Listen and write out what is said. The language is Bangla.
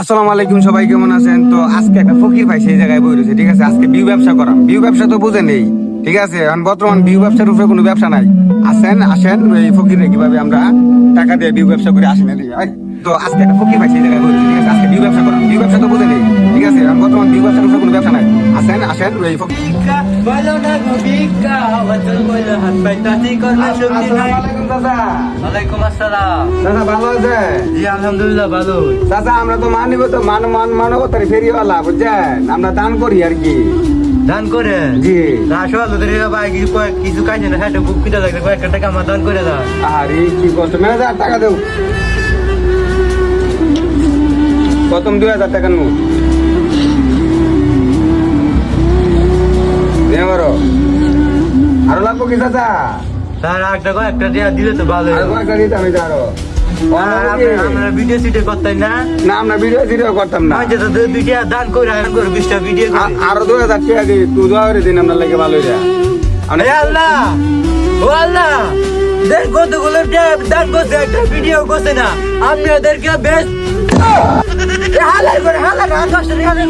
আসসালামু আলাইকুম, সবাই কেমন আছেন? তো আজকে একটা ফকির ভাই সেই জায়গায় বই রয়েছে ঠিক আছে? আজকে বিউ ব্যবসা করাম। বিউ ব্যবসা তো বুঝে নেই, ঠিক আছে? এখন বর্তমান বিউ ব্যবসার উপরে কোনো ব্যবসা নাই। আসেন আসেন, এই ফকিরে কীভাবে আমরা টাকা দিয়ে বিউ ব্যবসা করে আসেন তো আজকে একটা ফকির ভাই সেই জায়গায় বই রয়েছে ঠিক আছে? আজকে বিউ ব্যবসা করাম। বিউ ব্যবসা তো বুঝে নেই, ঠিক আছে? এখন বর্তমান বিউ ব্যবসার উপরে কোনো ব্যবসা নাই। আসেন এই চাচা। ভালো আছে জি আলহামদুলিল্লাহ ভালো। চাচা আমরা তো মানব তো মান মান মানবতার ফেরিওয়ালা বুঝছেন? আমরা দান করি আর কি। দান করে জি। না আসলে তোদের ভাই কিছু কয়েক- কিছু কাজে না হ্যাঁ বুক পিটা লাগলে কয়েকটা টাকা আমার দান করে দাও। আরে কি কষ্ট ম্যানেজার টাকা দেও। প্রথম দুই হাজার টাকার নোট লাগবো কি চাচা স্যার একটা টাকা দিলে তো ভালো আরও কয়েকটা দিতে আমি আরও। আমরা- আমরা ভিডিও সিটে করতাম না। না আমরা ভিডিও ভিডিও করতাম না। যেটা দুই দুইটা দান করে দান করে বিশটা ভিডিও আ- করে। আরও দুই হাজার টাকা তুই দিন লাগে ভালো আল্লাহ! ও আল্লাহ! দেখ কতগুলো দান করছে একটা ভিডিও করছে না। আমি ওদেরকে বেশ হালার করে হালার হালার হালার